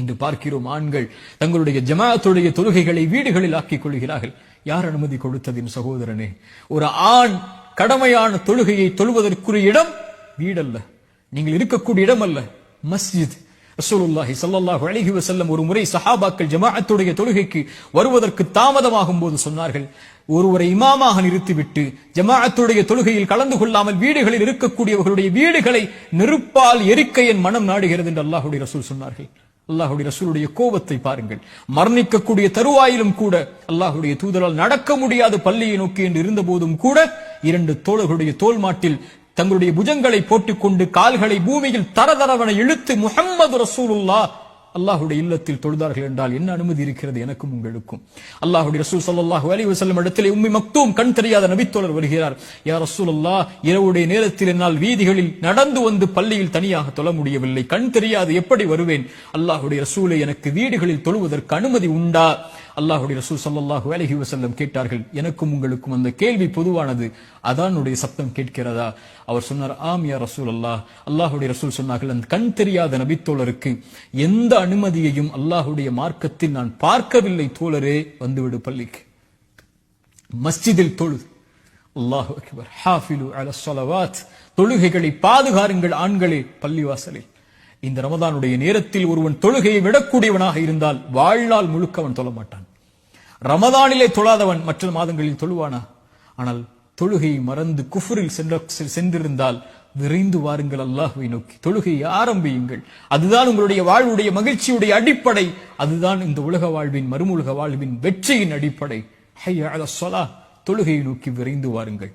இன்று பார்க்கிறோம் ஆண்கள் தங்களுடைய ஜமாத்துடைய தொழுகைகளை வீடுகளில் ஆக்கிக் கொள்கிறார்கள். யார் அனுமதி கொடுத்ததின் சகோதரனே? ஒரு ஆண் கடமையான தொழுகையை தொழுவதற்குரிய இடம் வீடல்ல. நீங்கள் இருக்கக்கூடிய இடம் அல்ல மஸ்ஜித். ரசூலுல்லாஹி ஸல்லல்லாஹு அலைஹி வஸல்லம் ஒரு முறை சஹாபாக்கள் ஜமாஅத்துடைய தொழுகைக்கு வருவதற்கு தாமதமாகும் போது சொன்னார்கள் ஒருவரை இமாமாக நிறுத்திவிட்டு ஜமாஅத்துடைய தொழுகையில் கலந்து கொள்ளாமல் வீடுகளில் இருக்கக்கூடியவர்களுடைய வீடுகளை நெருப்பால் எரிக்க என் மனம் நாடுகிறது என்று அல்லாஹுடைய ரசூல் சொன்னார்கள். அல்லாஹுடைய ரசூலுடைய கோபத்தை பாருங்கள். மரணிக்கக்கூடிய தருவாயிலும் கூட அல்லாஹுடைய தூதரால் நடக்க முடியாத பள்ளியை நோக்கி என்று இருந்த போதும் கூட இரண்டு தோழர்களுடைய தோல் மாட்டில் தங்களுடைய புஜங்களை போட்டுக்கொண்டு கால்களை பூமியில் தரதரவன இழுத்து முகம்மது ரசூலுல்லா அல்லாஹுடைய இல்லத்தில் தொழுதார்கள் என்றால் என்ன அனுமதி இருக்கிறது? எனக்கும் உங்களுக்கும். அல்லாஹுடைய ரசூல் சல்லாஹூ அலி வசல்லம் இடத்திலே உண்மை மக்தூம் கண் தெரியாத நபித்தோழர் வருகிறார். யார் ரசூல் அல்லா இரவுடைய நேரத்தில் என்னால் வீதிகளில் நடந்து வந்து பள்ளியில் தனியாக தொழ முடியவில்லை. கண் தெரியாது எப்படி வருவேன்? அல்லாஹுடைய ரசூலை எனக்கு வீடுகளில் தொழுவதற்கு அனுமதி உண்டா? அல்லாஹுடைய ரசூல் சல்லாஹூ அலஹி வசல்லம் கேட்டார்கள் எனக்கும் உங்களுக்கும் அந்த கேள்வி பொதுவானது அதானுடைய சப்தம் கேட்கிறதா? அவர் சொன்னார் ஆம் யா ரசூல் அல்லாஹ் அல்லாஹுடைய ரசூல் சொன்னார்கள் அந்த கண் தெரியாத நபித்தோழருக்கு எந்த அனுமதியையும் அல்லாஹுடைய மார்க்கத்தில் நான் பார்க்கவில்லை தோழரே. வந்துவிடு பள்ளிக்கு. மஸ்ஜிதில் தொழு. அல்லாஹு அக்பர். ஹாஃபிலு அல தொழுகைகளை பாதுகாருங்கள் ஆண்களே பள்ளிவாசலில். இந்த ரமதானுடைய நேரத்தில் ஒருவன் தொழுகையை விடக்கூடியவனாக இருந்தால் வாழ்நாள் முழுக்க அவன் தொழ மாட்டான். ரமதானிலே தொழாதவன் மற்ற மாதங்களில் தொழுவானா? ஆனால் தொழுகையை மறந்து குஃபரில் சென்ற சென்றிருந்தால் விரைந்து வாருங்கள் அல்லாஹுவை நோக்கி. தொழுகையை ஆரம்பியுங்கள். அதுதான் உங்களுடைய வாழ்வுடைய மகிழ்ச்சியுடைய அடிப்படை. அதுதான் இந்த உலக வாழ்வின் மறுமுலக வாழ்வின் வெற்றியின் அடிப்படை. ஹைய சொலா தொழுகையை நோக்கி விரைந்து வாருங்கள்.